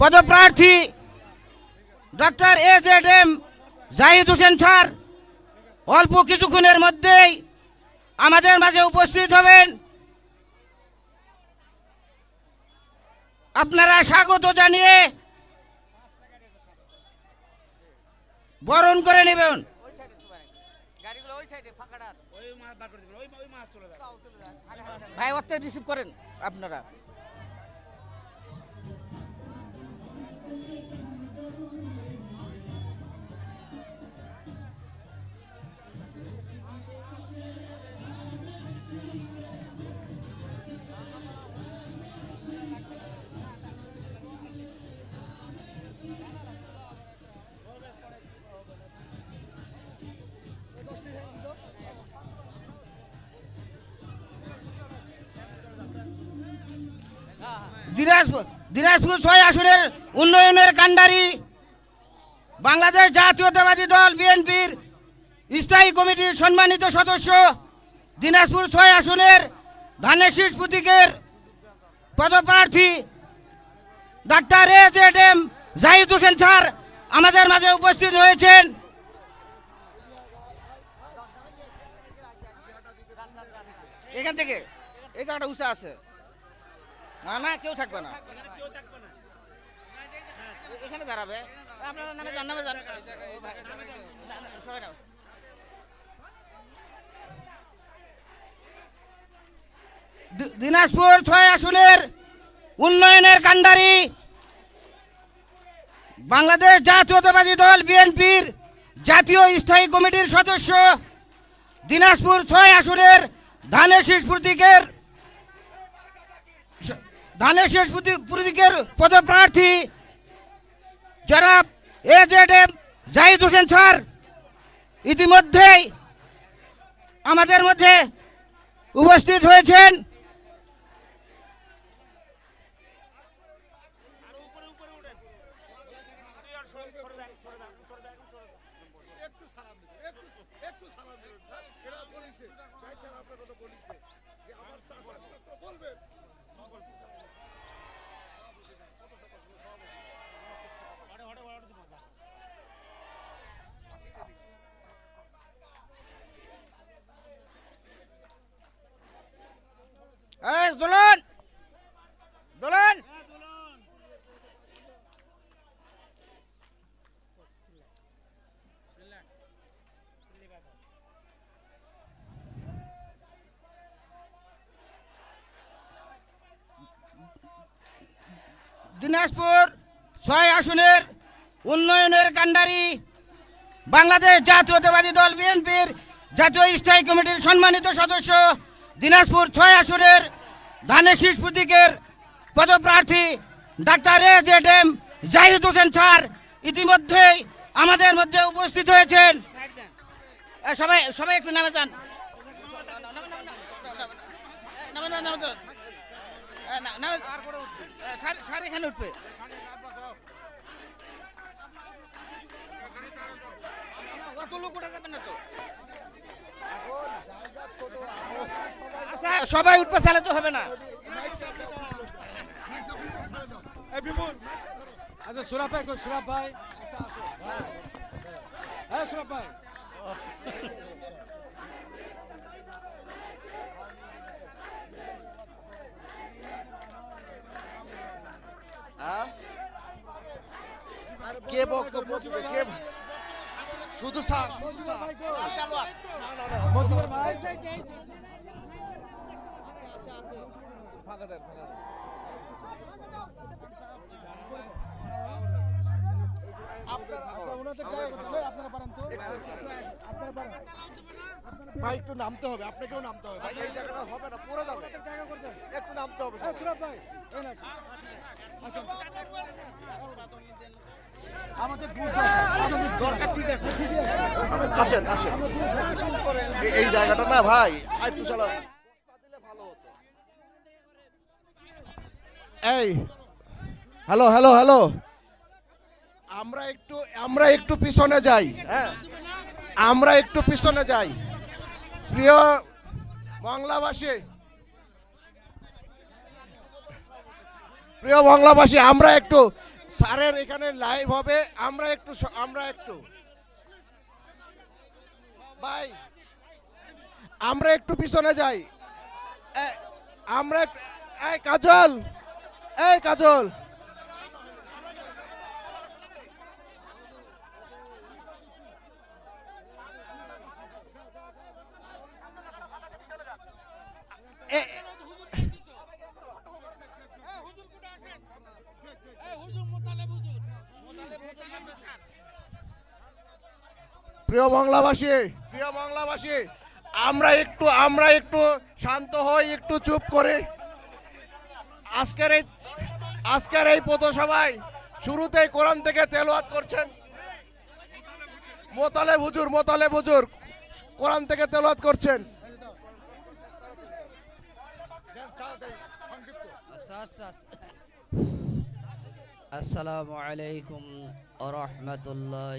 পদপ্রার্থী doctor A Z M Zahid Hossain sir অল্প কিছুক্ষণের মধ্যেই আমাদের মাঝে উপস্থিত হবেন। আপনারা স্বাগত জানিয়ে বরণ করে নেবেন। ভাই অর্থে রিসিভ করেন আপনারা। দিনাজপুর দিনাজপুর ছয় আসনের উন্নয়নের কাণ্ডারি, বাংলাদেশ জাতীয়তাবাদী দল, বিএনপির স্থায়ী কমিটির সম্মানিত সদস্য, দিনাজপুর ছয় আসনের শীষ প্রতীকের পদপ্রার্থী, doctor A Z M Zahid Hossain sir আমাদের মাঝে উপস্থিত হয়েছেন এখান থেকে, এই জায়গাটা উঁচা আছে। না না, কেউ থাকবে না। এখানে দাঁড়াবে। আপনারা নামে সবাই। দিনাজপুর ছয় আসনের উন্নয়নের কাণ্ডারি। বাংলাদেশ জাতীয়তাবাদী দল, বিএনপির জাতীয় স্থায়ী কমিটির সদস্য। দিনাজপুর ছয় আসনের ধানের শীষ প্রতীকের ধানের শেষ প্রতীকের পদপ্রার্থী জনাব A Z M Zahid Hossain sir ইতিমধ্যেই আমাদের মধ্যে উপস্থিত হয়েছেন এই দোলন। দোলন। দিনাজপুর ছয় আসনের উন্নয়নের কাণ্ডারি বাংলাদেশ জাতীয়তাবাদী দল বিএনপির জাতীয় স্থায়ী কমিটির সম্মানিত সদস্য দিনাজপুর ছয় আসনের ধানের শীষ প্রতীকের পদপ্রার্থী doctor A Z M Zahid Hossain sir ইতিমধ্যেই আমাদের মধ্যে উপস্থিত হয়েছেন। সবাই সবাই একটু নামে যান। উঠবে। সবাই উঠবে চালে তো হবে না। আচ্ছা সুরাব ভাই কই সুরাব ভাই? হ্যাঁ ভাই। কে বক্তব্য দিবে কে শুধু স্যার শুধু স্যার। পারেন তো? আপনারা পারেন। ভাই একটু নামতে হবে আপনাকেও নামতে হবে। ভাই এই জায়গাটা হবে না পড়ে যাবে। একটু নামতে হবে হ্যাঁ ভাই আমাদের দরকার। ঠিক আছে আসেন আসেন। এই- এই জায়গাটা না ভাই আর একটু চালা দিলে ভালো হতো এই, হ্যালো হ্যালো হ্যালো। আমরা একটু আমরা একটু পিছনে যাই হ্যাঁ। আমরা একটু পিছনে যাই। প্রিয় বাংলাভাষী প্রিয় বাংলাভাষী আমরা একটু, স্যারের এখানে লাইভ হবে, আমরা একটু আমরা একটু। ভাই, আমরা একটু পিছনে যাই। আমরা এই কাজল। এই কাজল। প্রিয় বাংলাভাষী প্রিয় বাংলাভাষী আমরা একটু আমরা একটু শান্ত হই, একটু চুপ করে। আজকের এই আজকের এই পথসভায় শুরুতেই কোরআন থেকে তেলাওয়াত করছেন। মোতালে হুজুর মোতালে হুজুর কোরআন থেকে তেলাওয়াত করছেন। আসসালামু আলাইকুম রহমতুল্লাহ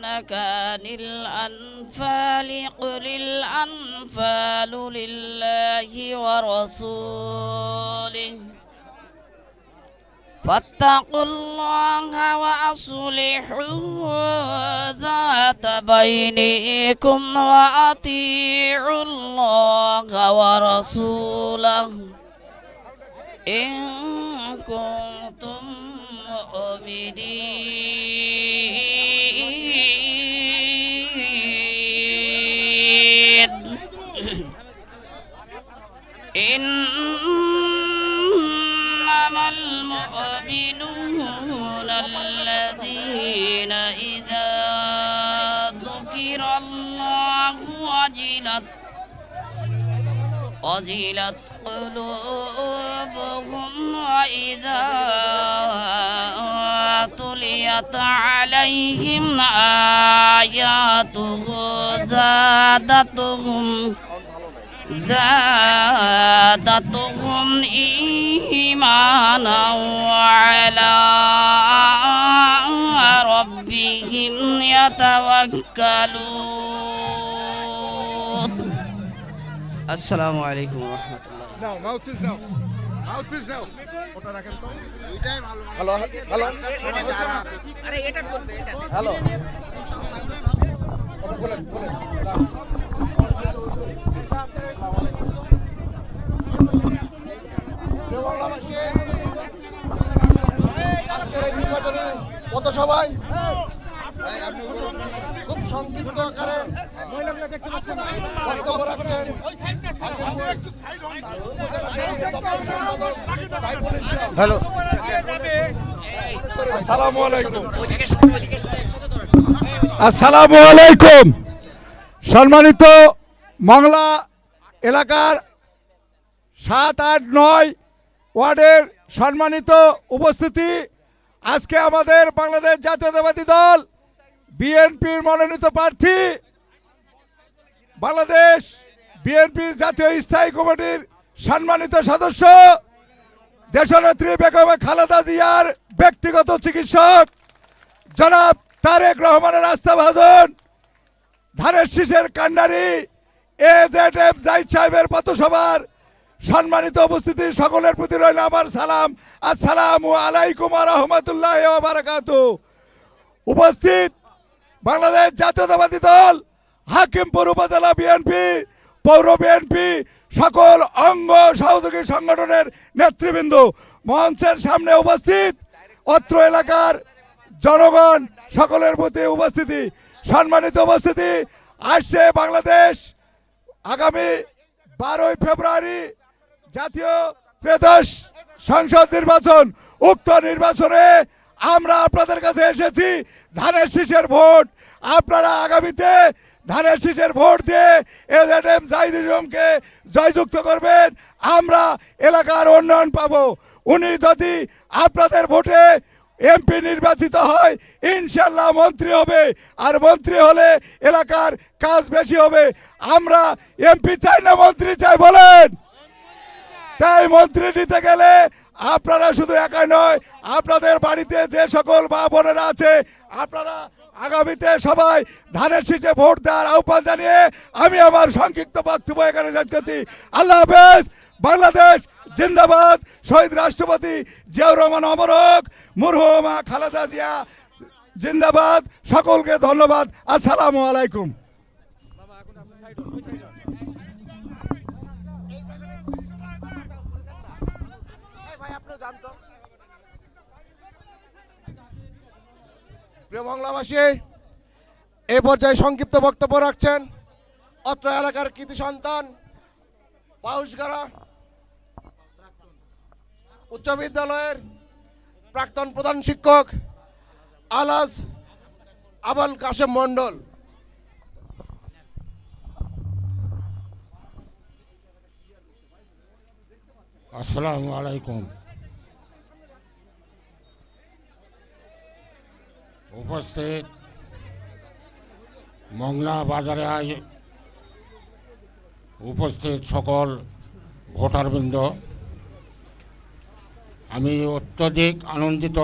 يسألونك الأنفال قل الأنفال لله ورسوله. فاتقوا الله وأصلحوا ذات بينكم وأطيعوا الله ورسوله. إن كنتم مؤمنين. وجلت قلوبهم وإذا تليت عليهم آياته زادتهم زادتهم إيمانا وعلى ربهم يتوكلون. আসসালামু আলাইকুম হ্যালো কত সবাই? খুব সংক্ষিপ্ত আকারে বক্তব্য রাখছেন। হ্যালো। আসসালামু আলাইকুম। আসসালামু আলাইকুম। সম্মানিত মংলা এলাকার সাত আট নয় ওয়ার্ডের সম্মানিত উপস্থিতি। আজকে আমাদের বাংলাদেশ জাতীয়তাবাদী দল বিএনপির মনোনীত প্রার্থী বাংলাদেশ বিএনপির জাতীয় স্থায়ী কমিটির সম্মানিত সদস্য দেশনেত্রী বেগম খালেদা জিয়ার ব্যক্তিগত চিকিৎসক জনাব তারেক রহমানের আস্থাভাজন ধানের শীষের কান্ডারি এ জেড এম জাহিদ সাহেবের পথসভার সম্মানিত উপস্থিতি, সকলের প্রতি রইল আমার সালাম। আসসালামু আলাইকুম রহমতুল্লাহ বারাকাতু উপস্থিত বাংলাদেশ জাতীয়তাবাদী দল, হাকিমপুর উপজেলা বিএনপি, পৌর বিএনপি, সকল অঙ্গ সহযোগী সংগঠনের নেতৃবৃন্দ। মঞ্চের সামনে উপস্থিত অত্র এলাকার জনগণ, সকলের প্রতি উপস্থিতি, সম্মানিত উপস্থিতি। আসছে বাংলাদেশ আগামী বারোই ফেব্রুয়ারি জাতীয় ত্রয়োদশ সংসদ নির্বাচন। উক্ত নির্বাচনে আমরা আপনাদের কাছে এসেছি ধানের শীষের ভোট। আপনারা আগামীতে ধানের শীষের ভোট দিয়ে এজেড এম জাহিদ জয়যুক্ত করবেন। আমরা এলাকার উন্নয়ন পাবো। উনি যদি আপনাদের ভোটে এমপি নির্বাচিত হয় ইনশাল্লাহ মন্ত্রী হবে। আর মন্ত্রী হলে এলাকার কাজ বেশি হবে। আমরা এমপি চাই না, মন্ত্রী চাই, বলেন। তাই মন্ত্রী নিতে গেলে আপনারা শুধু একাই নয়, আপনাদের বাড়িতে যে সকল মা বোনেরা আছে, আপনারা আগামীতে সবাই ধানের শীষে ভোট দেওয়ার আহ্বান জানিয়ে আমি আমার সংক্ষিপ্ত বক্তব্য এখানে শেষ করছি। আল্লাহ হাফেজ, বাংলাদেশ জিন্দাবাদ, শহীদ রাষ্ট্রপতি জিয়াউর রহমান অমরক, মুরহুমা খালেদা জিয়া জিন্দাবাদ, সকলকে ধন্যবাদ। আসসালামু আলাইকুম। প্রিয় বাংলাবাসী এই পর্যায়ে সংক্ষিপ্ত বক্তব্য রাখছেন অত্র এলাকার কৃতি সন্তান পাউসগারা উচ্চ বিদ্যালয়ের প্রাক্তন প্রধান শিক্ষক আলাস আবাল কাশেম মন্ডল আসসালামু আলাইকুম। উপস্থিত। মংলা বাজারে আজ উপস্থিত সকল ভোটারবৃন্দ। আমি অত্যধিক আনন্দিত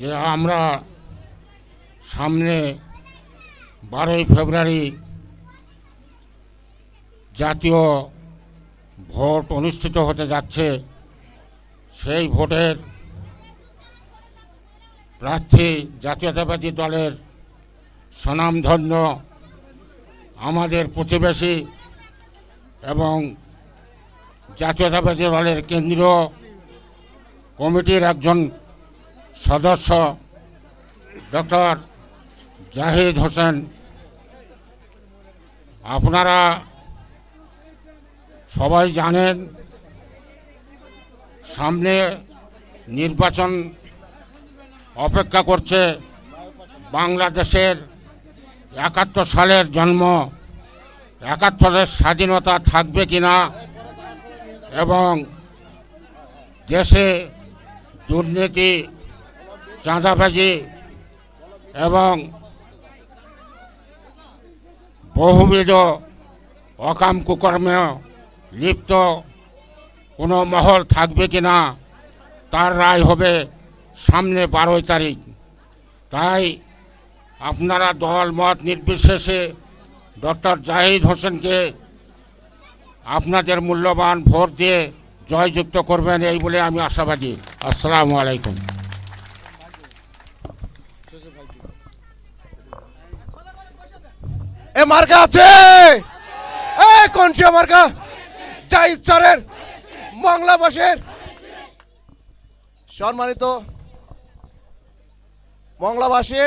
যে আমরা সামনে বারোই ফেব্রুয়ারি জাতীয় ভোট অনুষ্ঠিত হতে যাচ্ছে। সেই ভোটের প্রার্থী জাতীয়তাবাদী দলের স্বনামধন্য আমাদের প্রতিবেশী এবং জাতীয়তাবাদী দলের কেন্দ্রীয় কমিটির একজন সদস্য, ডক্টর জাহিদ হোসেন। আপনারা সবাই জানেন, সামনে নির্বাচন অপেক্ষা করছে বাংলাদেশের একাত্তর সালের জন্ম। একাত্তরের স্বাধীনতা থাকবে কি না এবং দেশে দুর্নীতি, চাঁদাবাজি এবং বহুবিধ অকাম কুকর্মে লিপ্ত কোনো মহল থাকবে কি না তার রায় হবে সামনে বারোই তারিখ। তাই আপনারা দল, মত নির্বিশেষে ডক্টর জাহিদ হোসেনকে আপনাদের মূল্যবান ভোট দিয়ে জয়যুক্ত করবেন এই বলে আমি আশাবাদী। আসসালামু আলাইকুম। এ মার্কা আছে! এ কোন মার্কা? জাহিদ মংলাবাসের সম্মানিত মংলাবাসী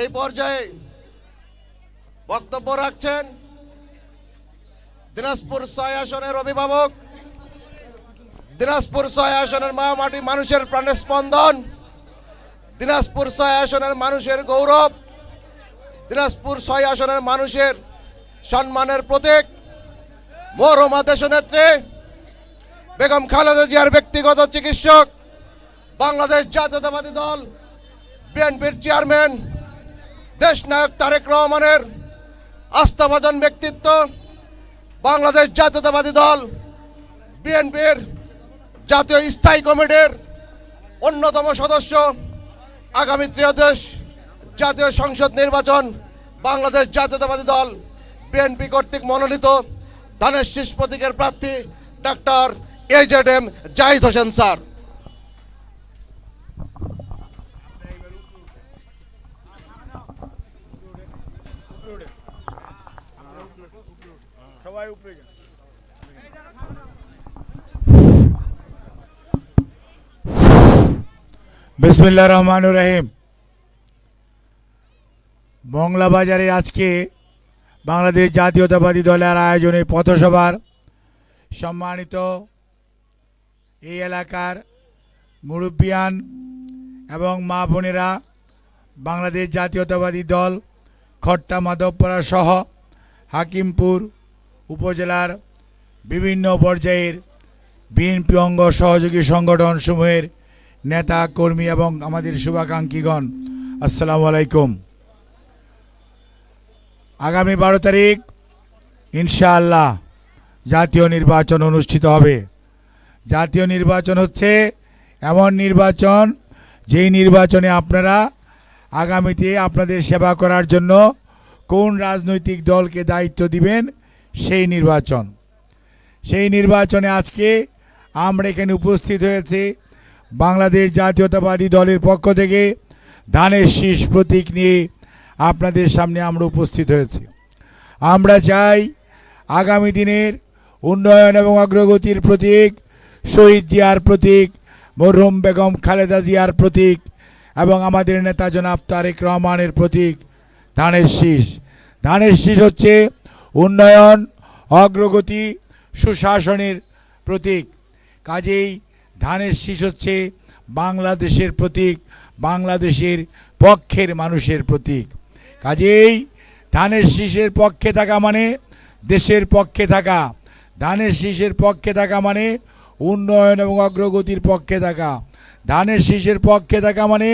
এই পর্যায়ে বক্তব্য রাখছেন দিনাজপুর ছয় আসনের অভিভাবক, দিনাজপুর ছয় আসনের মাটি মানুষের প্রাণের স্পন্দন দিনাজপুর ছয় আসনের মানুষের গৌরব, দিনাজপুর ছয় আসনের মানুষের সম্মানের প্রতীক, মরমা দেশনেত্রী বেগম খালেদা জিয়ার ব্যক্তিগত চিকিৎসক বাংলাদেশ জাতীয়তাবাদী দল, বিএনপির চেয়ারম্যান দেশনায়ক তারেক রহমানের আস্থাভাজন ব্যক্তিত্ব, বাংলাদেশ জাতীয়তাবাদী দল, বিএনপির জাতীয় স্থায়ী কমিটির অন্যতম সদস্য, আগামী ত্রয়োদশ জাতীয় সংসদ নির্বাচন, বাংলাদেশ জাতীয়তাবাদী দল, বিএনপি কর্তৃক মনোনীত ধানের শীষ প্রতীকের প্রার্থী doctor A Z M Zahid Hossain sir. সবাই উপরে বিসমিল্লা রহমান রহিম। মংলা বাজারে আজকে বাংলাদেশ জাতীয়তাবাদী দলের আয়োজনে পথসভার সম্মানিত এই এলাকার মুরব্বিয়ান এবং মা বোনেরা, বাংলাদেশ জাতীয়তাবাদী দল, খট্টা মাধবপাড়া সহ হাকিমপুর উপজেলার বিভিন্ন পর্যায়ের বিএনপি অঙ্গ সহযোগী সংগঠন সমূহের নেতা, কর্মী এবং আমাদের শুভাকাঙ্ক্ষীগণ, আসসালামু আলাইকুম। আগামী বারো তারিখ ইনশাআল্লাহ জাতীয় নির্বাচন অনুষ্ঠিত হবে। জাতীয় নির্বাচন হচ্ছে এমন নির্বাচন যেই নির্বাচনে আপনারা আগামীতে আপনাদের সেবা করার জন্য কোন রাজনৈতিক দলকে দায়িত্ব দিবেন সেই নির্বাচন। সেই নির্বাচনে আজকে আমরা এখানে উপস্থিত হয়েছে বাংলাদেশ জাতীয়তাবাদী দলের পক্ষ থেকে। ধানের শীষ প্রতীক নিয়ে আপনাদের সামনে আমরা উপস্থিত হয়েছি। আমরা চাই আগামী দিনের উন্নয়ন এবং অগ্রগতির প্রতীক, শহীদ জিয়ার প্রতীক, মরহুম বেগম খালেদা জিয়ার প্রতীক এবং আমাদের নেতা জনাব তারেক রহমানের প্রতীক, ধানের শীষ। ধানের শীষ হচ্ছে উন্নয়ন, অগ্রগতি, সুশাসনের প্রতীক। কাজেই ধানের শীষ হচ্ছে বাংলাদেশের প্রতীক, বাংলাদেশের পক্ষের মানুষের প্রতীক। কাজেই ধানের শীষের পক্ষে থাকা মানে দেশের পক্ষে থাকা। ধানের শীষের পক্ষে থাকা মানে উন্নয়ন এবং অগ্রগতির পক্ষে থাকা। ধানের শীষের পক্ষে থাকা মানে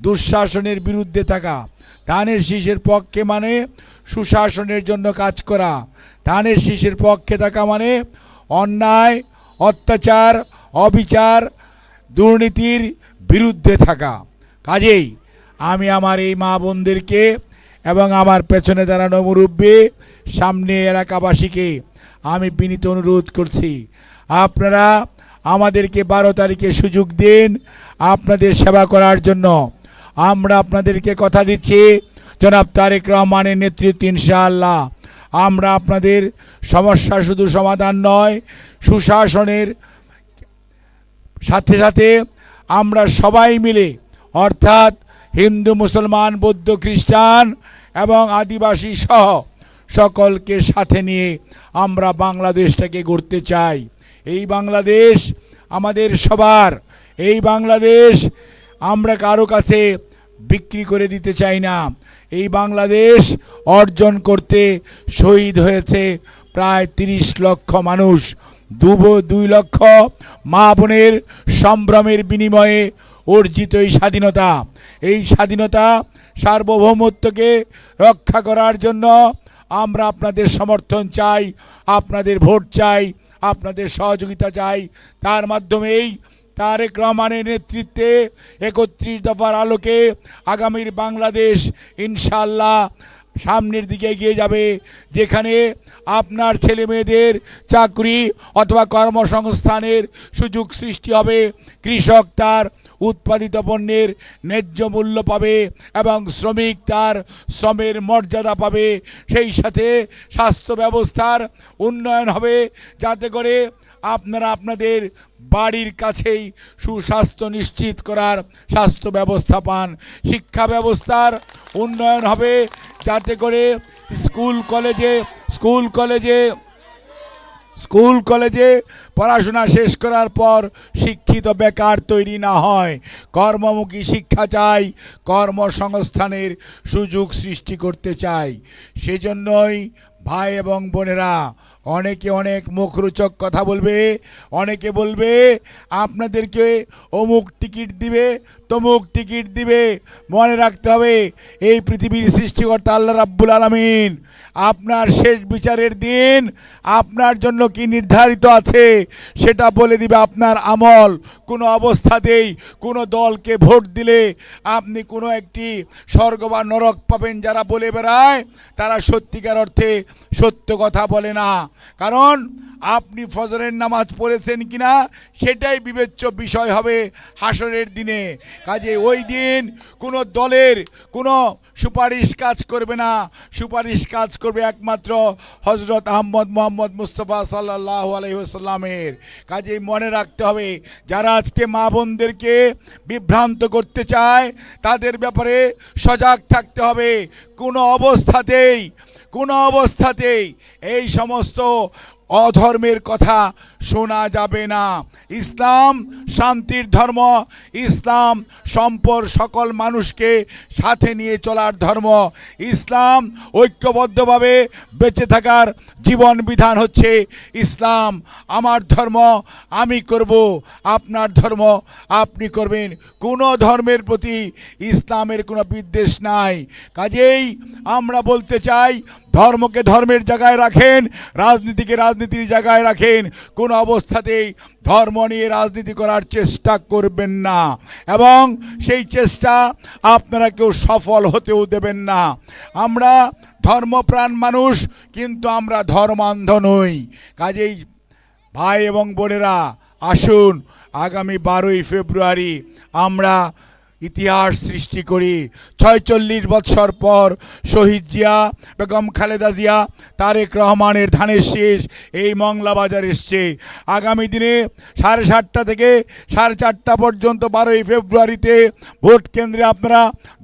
দুঃশাসনের বিরুদ্ধে থাকা। ধানের শীষের পক্ষে মানে সুশাসনের জন্য কাজ করা। ধানের শীষের পক্ষে থাকা মানে অন্যায়, অত্যাচার, অবিচার, দুর্নীতির বিরুদ্ধে থাকা। কাজেই আমি আমার এই মা বোনদেরকে এবং আমার পেছনে দাঁড়ানো মুরব্বী, সামনে এলাকাবাসীকে আমি বিনীত অনুরোধ করছি। আপনারা আমাদেরকে বারো তারিখে সুযোগ দিন, আপনাদের সেবা করার জন্য। আমরা আপনাদেরকে কথা দিচ্ছি, জনাব তারেক রহমানের নেতৃত্বে ইনশাআল্লাহ। আমরা আপনাদের সমস্যা শুধু সমাধান নয়, সুশাসনের সাথে সাথে আমরা সবাই মিলে, অর্থাৎ হিন্দু, মুসলমান, বৌদ্ধ, খ্রিস্টান এবং আদিবাসী সহ সকলকে সাথে নিয়ে আমরা বাংলাদেশটাকে গড়তে চাই। এই বাংলাদেশ আমাদের সবার। এই বাংলাদেশ আমরা কারও কাছে বিক্রি করে দিতে চাই না। এই বাংলাদেশ অর্জন করতে শহীদ হয়েছে প্রায় তিরিশ লক্ষ মানুষ। দুব দুই লক্ষ মা বোনের সম্ভ্রমের বিনিময়ে অর্জিত এই স্বাধীনতা। এই স্বাধীনতা সার্বভৌমত্বকে রক্ষা করার জন্য আমরা আপনাদের সমর্থন চাই, আপনাদের ভোট চাই, আপনাদের সহযোগিতা চাই। তার মাধ্যমেই তারেক রহমানের নেতৃত্বে একত্রিশ দফার আলোকে আগামীর বাংলাদেশ ইনশাল্লাহ সামনের দিকে এগিয়ে যাবে, যেখানে আপনার ছেলে মেয়েদের চাকরি অথবা কর্মসংস্থানের সুযোগ সৃষ্টি হবে, কৃষক তার উৎপাদিত পণ্যের ন্যায্য মূল্য পাবে এবং শ্রমিক তার শ্রমের মর্যাদা পাবে। সেই সাথে স্বাস্থ্য ব্যবস্থার উন্নয়ন হবে, যাতে করে আপনারা আপনাদের বাড়ির কাছেই সুস্বাস্থ্য নিশ্চিত করার স্বাস্থ্য ব্যবস্থা পান। শিক্ষা ব্যবস্থার উন্নয়ন হবে যাতে করে স্কুল কলেজে স্কুল কলেজে স্কুল কলেজে পড়াশোনা শেষ করার পর শিক্ষিত বেকার তৈরি না হয়। কর্মমুখী শিক্ষা চাই, কর্মসংস্থানের সুযোগ সৃষ্টি করতে চাই। সেজন্যই ভাই এবং বোনেরা অনেকে অনেক মুখরোচক কথা বলবে অনেকে বলবে আপনাদেরকে অমুক টিকিট দিবে তমুক টিকিট দিবে, মনে রাখতে হবে, এই পৃথিবীর সৃষ্টিকর্তা আল্লাহ রাব্বুল আলমিন। আপনার শেষ বিচারের দিন আপনার জন্য কি নির্ধারিত আছে, সেটা বলে দিবে আপনার আমল। কোনো অবস্থাতেই কোনো দলকে ভোট দিলে আপনি কোনো একটি স্বর্গ বা নরক পাবেন যারা বলে বেড়ায়, তারা সত্যিকার অর্থে সত্য কথা বলে না। কারণ আপনি ফজরের নামাজ পড়েছেন কিনা, সেটাই বিবেচ্য বিষয় হবে হাসরের দিনে। কাজে ওই দিন কোনো দলের কোনো সুপারিশ কাজ করবে না। সুপারিশ কাজ করবে একমাত্র হজরত আহম্মদ মোহাম্মদ মুস্তফা সাল্লাহ আলহিহাস্লামের কাজেই মনে রাখতে হবে, যারা আজকে মা বোনদেরকে বিভ্রান্ত করতে চায়, তাদের ব্যাপারে সজাগ থাকতে হবে। কোনো অবস্থাতেই কোনো অবস্থাতেই এই সমস্ত অধর্মের কথা শোনা যাবে না। ইসলাম শান্তির ধর্ম, ইসলাম সম্পর সকল মানুষকে সাথে নিয়ে চলার ধর্ম। ইসলাম ঐক্যবদ্ধভাবে বেঁচে থাকার জীবন বিধান হচ্ছে ইসলাম। আমার ধর্ম, আমি করব, আপনার ধর্ম, আপনি করবেন। কোনো ধর্মের প্রতি ইসলামের কোনো বিদ্বেষ নাই। কাজেই আমরা বলতে চাই ধর্মকে ধর্মের জায়গায় রাখেন, রাজনীতিকে রাজনীতির জায়গায় রাখেন, কোনো অবস্থাতেই ধর্ম নিয়ে রাজনীতি করার চেষ্টা করবেন না। এবং সেই চেষ্টা আপনারা কেউ সফল হতেও দেবেন না। আমরা ধর্মপ্রাণ মানুষ, কিন্তু আমরা ধর্মান্ধ নই। কাজেই ভাই এবং বোনেরা, আসুন, আগামী বারোই ফেব্রুয়ারি আমরা ইতিহাস সৃষ্টি করি। ছয়চল্লিশ বৎসর পর শহীদ জিয়া, বেগম খালেদা জিয়া, তারেক রহমানের ধানের শেষ এই মংলা বাজার এসছে। আগামী দিনে সাড়ে সাতটা থেকে সাড়ে চারটা পর্যন্ত বারোই ফেব্রুয়ারিতে ভোট কেন্দ্রে আপনারা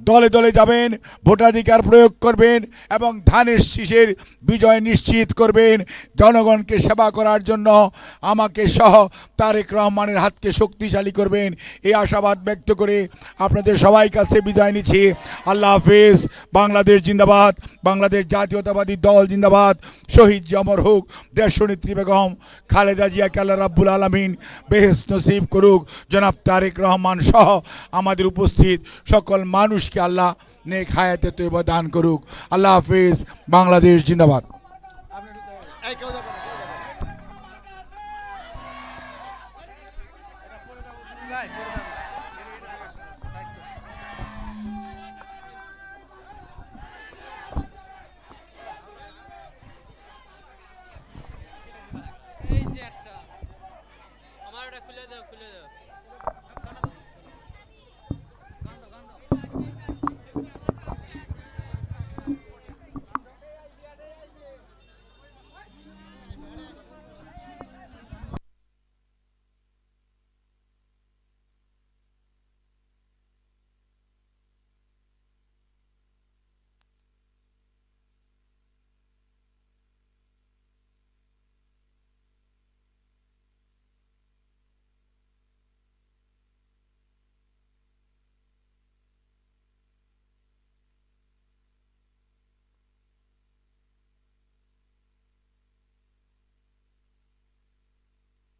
দলে দলে যাবেন, ভোটাধিকার প্রয়োগ করবেন এবং ধানের শীষের বিজয় নিশ্চিত করবেন। জনগণকে সেবা করার জন্য আমাকে সহ তারেক রহমানের হাতকে শক্তিশালী করবেন। এই আশাবাদ ব্যক্ত করে আপনাদের সবাই কাছে বিদায় নিচ্ছি। আল্লাহ হাফিজ। বাংলাদেশ জিন্দাবাদ। বাংলাদেশ জাতীয়তাবাদী দল জিন্দাবাদ। শহীদ জমর হোক দেশনেত্রী বেগম, খালেদা জিয়া কাল্লা রাব্বুল আলমিন বেহেস নসিব করুক। জনাব তারেক রহমান সহ আমাদের উপস্থিত সকল মানুষকে আল্লাহ নেক হায়াতে তৈব দান করুক। আল্লাহ হাফিজ। বাংলাদেশ জিন্দাবাদ।